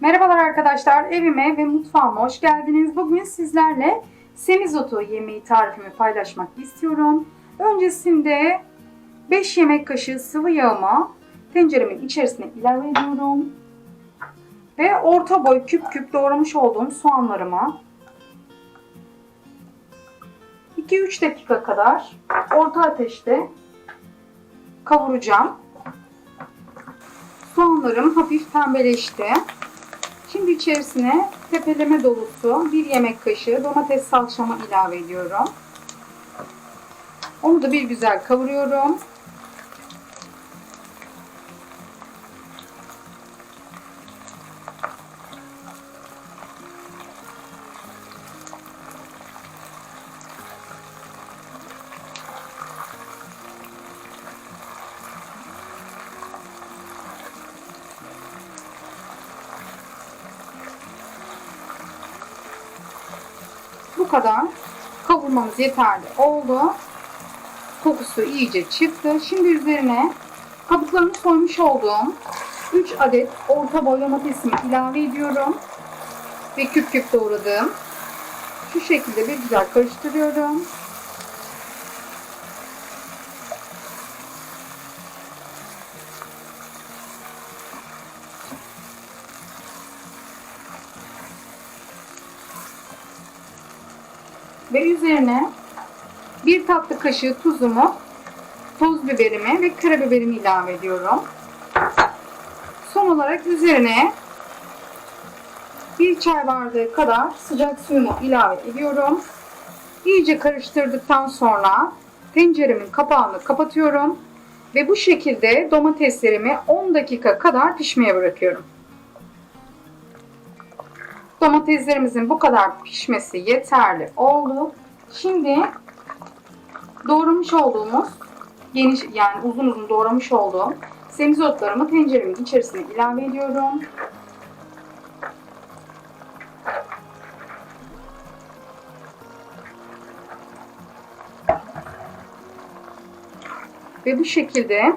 Merhabalar arkadaşlar, evime ve mutfağıma hoş geldiniz. Bugün sizlerle semizotu yemeği tarifimi paylaşmak istiyorum. Öncesinde 5 yemek kaşığı sıvı yağımı tenceremin içerisine ilave ediyorum. Ve orta boy küp küp doğramış olduğum soğanlarımı 2-3 dakika kadar orta ateşte kavuracağım. Soğanlarım hafif pembeleşti. Şimdi içerisine tepeleme dolusu bir yemek kaşığı domates salçamı ilave ediyorum. Onu da bir güzel kavuruyorum. Bu kadar kavurmamız yeterli oldu. Kokusu iyice çıktı. Şimdi üzerine kabuklarını soymuş olduğum 3 adet orta boy domatesimi ilave ediyorum. Ve küp küp doğradım. Şu şekilde bir güzel karıştırıyorum. Ve üzerine bir tatlı kaşığı tuzumu, toz biberimi ve karabiberimi ilave ediyorum. Son olarak üzerine bir çay bardağı kadar sıcak suyumu ilave ediyorum. İyice karıştırdıktan sonra tenceremin kapağını kapatıyorum ve bu şekilde domateslerimi 10 dakika kadar pişmeye bırakıyorum. Domateslerimizin bu kadar pişmesi yeterli oldu. Şimdi doğramış olduğumuz geniş yani uzun uzun doğramış olduğum semizotlarımı tenceremin içerisine ilave ediyorum. Ve bu şekilde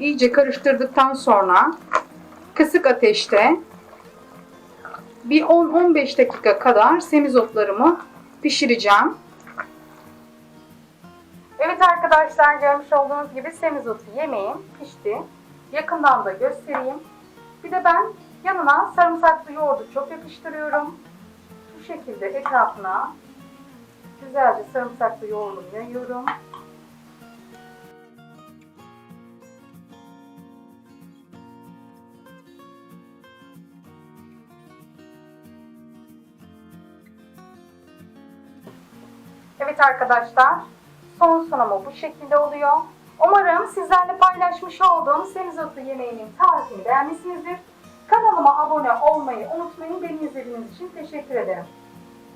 iyice karıştırdıktan sonra kısık ateşte bir 10-15 dakika kadar semizotlarımı pişireceğim. Evet arkadaşlar görmüş olduğunuz gibi semizotu yemeğim pişti. Yakından da göstereyim. Bir de ben yanına sarımsaklı yoğurdu çok yakıştırıyorum. Bu şekilde etrafına güzelce sarımsaklı yoğurdumu yayıyorum. Evet arkadaşlar, son sunumu bu şekilde oluyor. Umarım sizlerle paylaşmış olduğum semizotu yemeğinin tarifini beğenmişsinizdir. Kanalıma abone olmayı unutmayın. Beni izlediğiniz için teşekkür ederim.